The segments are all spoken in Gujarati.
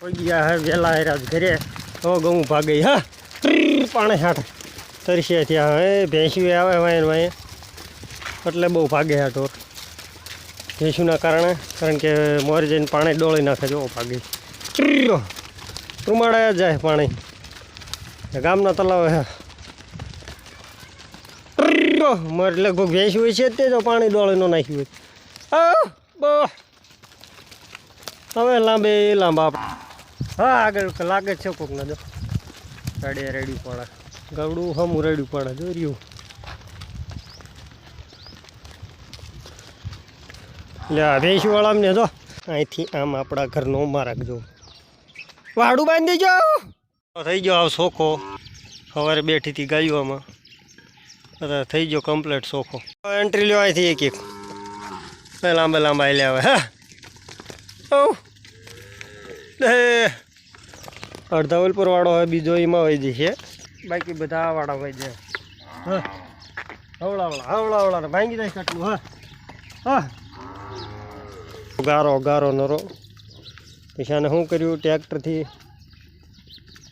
ઘરે. તો ગઉં ભાગે. હા પાણે હાટ તરસે થયા હે. ભેંસી આવે વાય વાય. એટલે બહુ ભાગે હા ઢોર. ભેંસુના કારણે, કારણ કે મોરે જઈને પાણી ડોળી નાખે જો ભાગે. રૂમાડા જાય પાણી. ગામના તલાવ હે. મારે લગભગ ભેંસી હોય છે તે જો પાણી ડોળી ન નાખ્યું હોય. હવે લાંબે લાંબા હા, આગળ લાગે છે કોક ના જો રેડી રેડી પડે ગવડું હમું રેડ્યું પડે જો રહ્યું. લે, આ ભેંસી વાળા ને જો. અહીંથી આમ આપણા ઘરનો મારા જો વાડું બાંધી જો થઈ ગયો આવ સોખો. સવારે બેઠી હતી ગાયું આમાં. અરે, થઈ ગયો કમ્પ્લીટ સોખો. એન્ટ્રી લેવાય અહીંથી એક એક. લાંબા લાંબા લે આવે, હા. ઓ અડધા વાળો હોય બીજો એમાં હોય જશે બાકી બધા વાળા હોય જાય હા. હવળા હવળા હવળા હવળા ભાંગી જાય કેટલું હા. હા. ગારો ગારો નરો. પછી આને શું કર્યું? ટ્રેક્ટરથી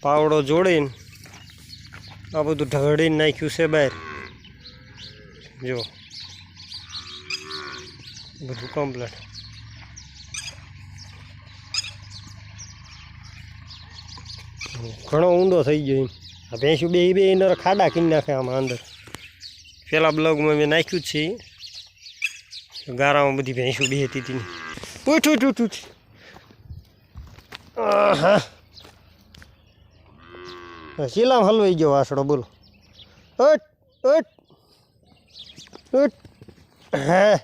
પાવડો જોડીને આ બધું ઢળીને નાખ્યું છે બહાર. જો. બધું કમ્પ્લીટ ઘણો ઊંડો થઈ ગયો એમ. ભેંસું બે બે અંદર ખાડા કરી નાખે આમાં અંદર. પેલા બ્લોગમાં મેં નાખ્યું જ છે. ગારામાં બધી ભેંસું બે હતી તેની. ઉઠ આહા. હા શીલામ હલવાઈ ગયો વાસડો બોલો. ઉઠ ઉઠ ઉઠ. હે.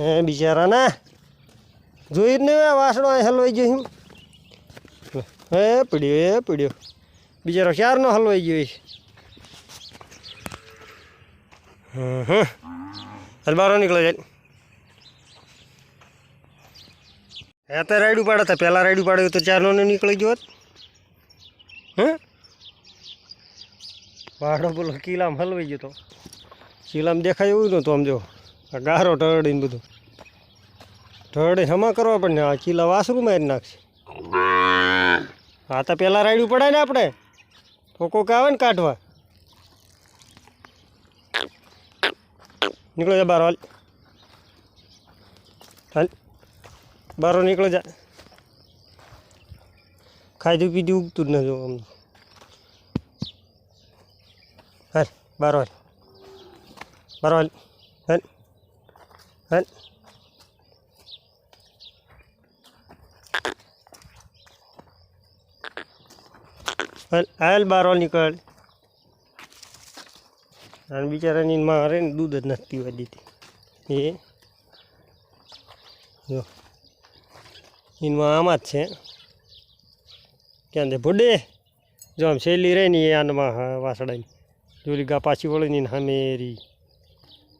હે બિચારા ના જોઈ જ નહીં વાસણો હલવાઈ ગયો એમ. હે, પીડ્યો એ પીડ્યો. બિચારો ક્યારનો હલવાઈ ગયો હમ હાલ બહાર નીકળે જાય. હે તો રાયડું પાડે તા પહેલાં રાયડું પાડ્યું તો ચારનો નીકળી ગયો હોત. વાડો બોલો કિલામ હલવાઈ ગયો તો. કિલામ દેખાય એવું નહોતું આમ જો. ગારો ટરડીને બધું. ઢળે હમા કરવા પડે આ ચીલા વાસરું મારી નાખશે. હા તો પહેલાં રાયડું પડાય ને આપણે. તો કોક આવે ને કાઢવા. નીકળો જા બાર, હાલ. હાલ. બારો નીકળો જા. ખાધું પીધું ઉગતું જ ન જો અમને હાલ, બારો હાલ. બારો, હાલ. હાલ. હાલ. હાલ બારો નીકળ. અને બિચારાની મારે ને દૂધ જ નથી પીવા દીધી. એ? જો. એમાં આમાં જ છે. ક્યાં દે ભૂડે. જો આમ શેલી રહી ને એ આનમાં વાસડાની જોલી ગા પાછી વળી ને હમેરી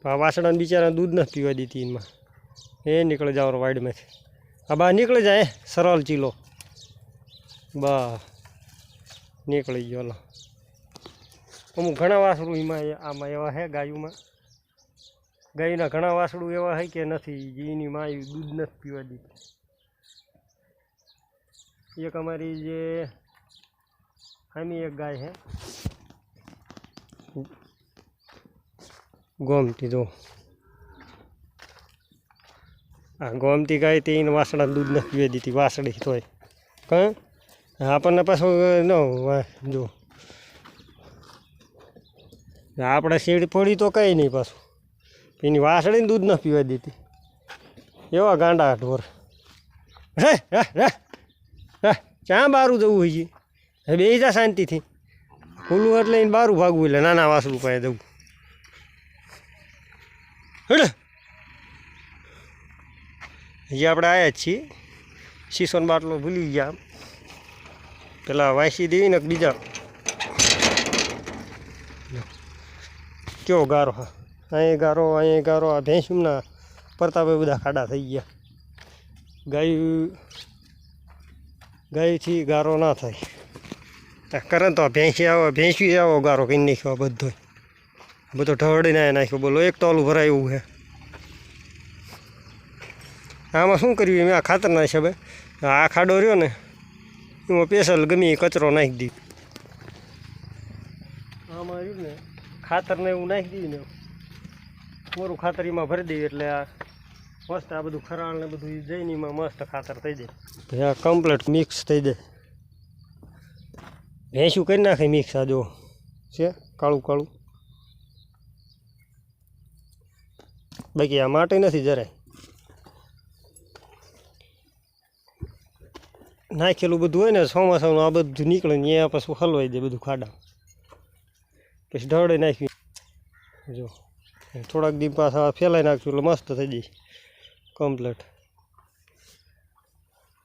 આ વાસડાને બિચારા દૂધ નથી પીવા દીધી એમાં એ નીકળે જાવ વાડીમાંથી. આ બા નીકળે જાય સરળ ચીલો બા. નીકળી ગયો લો. અમુક ઘણા વાસડું એમાં આમાં એવા છે ગાયુંમાં. ગાયના ઘણા વાસડું એવા છે કે નથી, જેની માં દૂધ નથી પીવા દીધી. એક અમારી જે આમી એક ગાય છે ગોમતી જો. આ ગોમતી ગાય તે એને વાસણા દૂધ નથી પીવા દીધી, વાસળી તોય કં? આપણને પાછું ન જો. આપણે શેડ પડી તો કંઈ નહીં પાછું. એની વાસળીને દૂધ ન પીવા દીધી. એવા ગાંડા ઢોર હે હે ક્યાં બારું જવું હોય છે હવે બે જા શાંતિથી. ખુલ્લું એટલે એને બારું ભાગવું એટલે નાના વાસળું પાસે જવું. હેડે. હજી આપણે આવ્યા જ છીએ. શીશોન બાટલો ભૂલી ગયા. પેલા વાંસી દેવી ને બીજા. કયો ગારો? હા અહીં ગારો અહીં ગારો, આ ભેંસુમના પરતાપે બધા ખાડા થઈ ગયા. ગાય, ગાયથી ગારો ના થાય. કરે તો ભેંસી આવો ભેંસી આવો ગારો કરી નાખ્યો બધો. બધો ઢળીને નાખ્યો. બોલો, એક તોલું ભરાય એવું છે. આમાં શું કર્યું? મેં આ ખાતરના હિસાબે આ ખાડો રહ્યો ને એમાં પેસલ ગમે કચરો નાખી દીધો આમાં રહ્યું ને ખાતરને એવું નાખી દીધું ને મોરું ખાતર એમાં ભરી દઈએ એટલે આ મસ્ત આ બધું ખરાળ ને બધું જઈને એમાં મસ્ત ખાતર થઈ જાય. આ કમ્પ્લીટ મિક્સ થઈ જાય. ભેંસું કરી નાખે મિક્સ આ જો? છે? કાળું કાળું. બાકી આ માટી નથી જરાય. નાખેલું બધું હોય ને ચોમાસાનું આ બધું નીકળે ને અહીંયા પાછું હલવાઈ જાય બધું ખાડા પછી ઢળે નાખ્યું. જો, થોડાક દી પાછા ફેલાઈ નાખશું એટલે મસ્ત થઈ જાય. કમ્પ્લેટ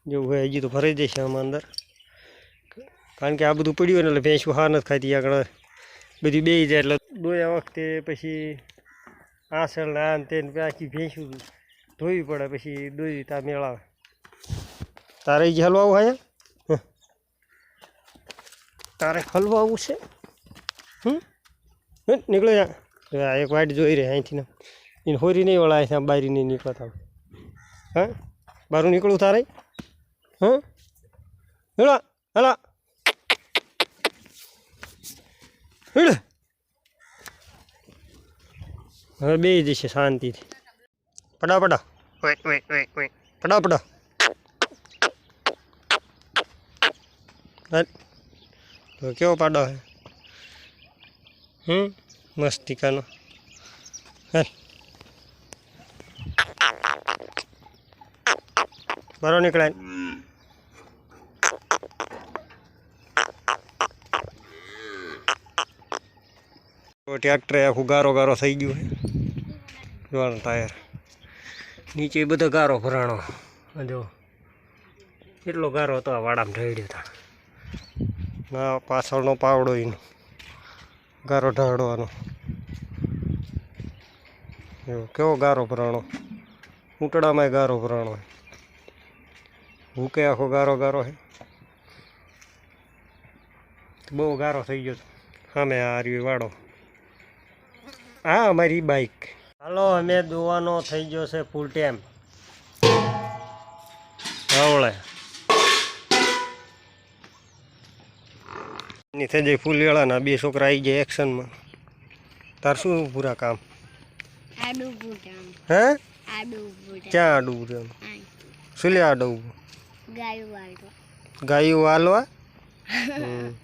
જેવું હોય, હજી તો ભરાઈ જશે આમાં અંદર. કારણ કે આ બધું પડ્યું ને એટલે ભેંસું હા નથી ખાતી. આગળ બધી બે જાય એટલે દોયા વખતે પછી આસળ આ તે આખી ભેંસું ધોવી પડે, પછી દોઈ તા મેળાવે. તારે જ હલવા આવું અહીંયા તારે હલવા આવું છે? હમ? નીકળે આ એક વાઈટ જોઈ રહ્યા અહીંથી ને. એને હોરી નહીં વળા અહીંયા બારી નહીં નીકળતા હા? બારું નીકળું તારે? હા? હેલા હેડ હવે બે જશે શાંતિથી. પડા પડા પડા પડા તો કેવો પાડો હે? હમ મસ્તિકાનો હાલ. બરો નીકળાય. તો ટ્રેક્ટરે આખું ગારો ગારો થઈ ગયું જોવાનું ટાયર નીચે બધો ગારો ભરાણો. જો એટલો ગારો હતો આ વાડામાં ઢળ્યો હતા ના પાછળનો પાવડો એનો. ગારો ઢાળવાનો. એવો, કેવો ગારો ભરાણો? ઊંટડામાં ગારો ભરાણો ભૂકે આખો ગારો ગારો છે બહુ ગારો થઈ ગયો સામે આ રહ્યો વાળો. આ અમારી બાઈક. હાલો, અમે દોવાનો થઈ ગયો છે ફૂલ ટાઈમ હવળે ની થઈ જાય ફૂલવાળાના બે છોકરા આવી જાય એક્શનમાં. તાર શું પૂરા કામ? હે? ક્યાં આડું છે શું લે આડું ગાયું વાલવા?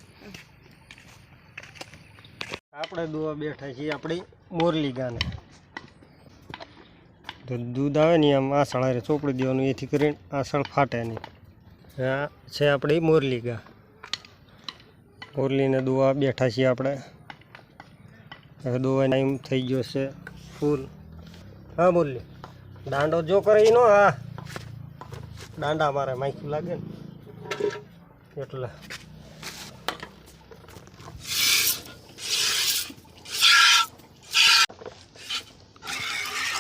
આપણે દોવા બેઠા છીએ આપણી મોરલી ગાને. તો દૂધ આવે ને આમ આસળ ચોપડી દેવાનું એથી કરીને આસળ ફાટે નહીં. છે આપણી મોરલી ગા. મોરલીને દોવા બેઠા છીએ આપણે. હવે દુવા ટાઈમ થઈ ગયો છે ફૂલ. હા મોરલી દાંડો જો કરે એનો હા. દાંડા મારે માઇકું લાગે ને. એટલે.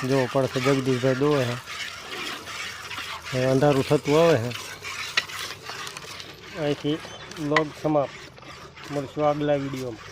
જો પડશે જગદીશભાઈ દોવે છે અંધારું થતું આવે છે અહીંથી લોગ સમાપ્ત. મળશું આગલા વિડીયોમાં.